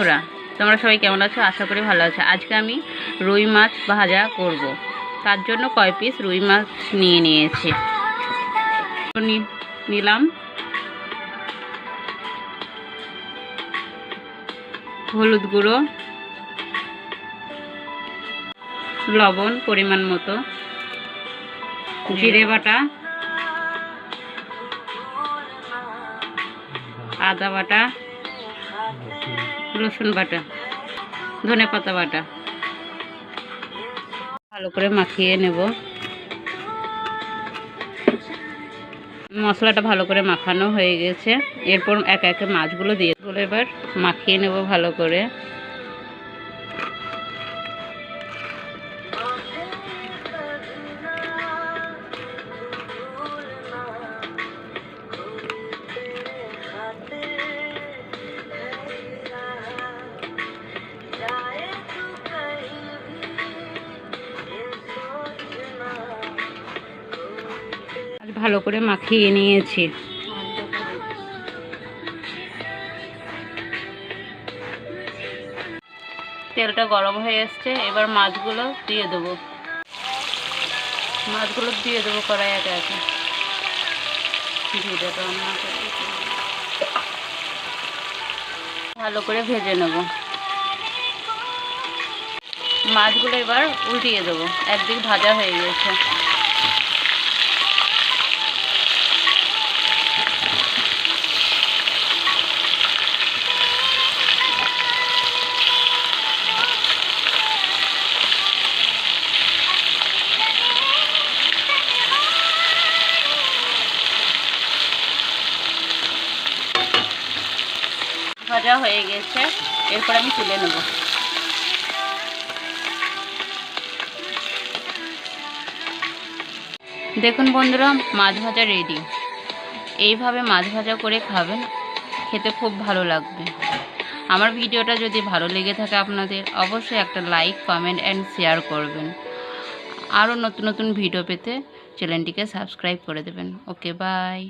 বন্ধুরা, তোমরা সবাই কেমন আছো? আশা করি ভালো আছো। আজকে আমি রুই মাছ ভাজা করব। তার জন্য কয় পিস রুই মাছ নিয়ে নিয়েছি। নিলাম। হলুদ গুঁড়ো। লবণ পরিমাণ মতো। জিরে বাটা। আদা বাটা। রসুন বাটা, ধনে পাতা বাটা। ভালো করে মাখিয়ে নেব। মশলাটা ভালো করে মাখানো হয়ে গেছে। এরপর একে একে মাছগুলো দিয়ে এবার মাখিয়ে নেব ভালো করে। ভালো করে মাখিয়ে নিয়েছি। তেলটা গরম হয়ে এসছে, এবার মাছগুলো দিয়ে দেবো। মাছগুলো দিয়ে দেবো কড়াই একে একে জিরে রান্না করে। ভালো করে ভেজে নেব। মাছগুলো এবার উল্টিয়ে দেবো। একদিক ভাজা হয়ে গেছে। ভাজা হয়ে গেছে, এরপর আমি তুলে নেব। দেখুন বন্ধুরা, মাছ ভাজা রেডি এইভাবে মাছ ভাজা করে খাবেন, খেতে খুব ভালো লাগবে। আমার ভিডিওটা যদি ভালো লেগে থাকে আপনাদের, অবশ্যই একটা লাইক কমেন্ট অ্যান্ড শেয়ার করবেন। আরও নতুন নতুন ভিডিও পেতে চ্যানেলটিকে সাবস্ক্রাইব করে দেবেন। Okay bye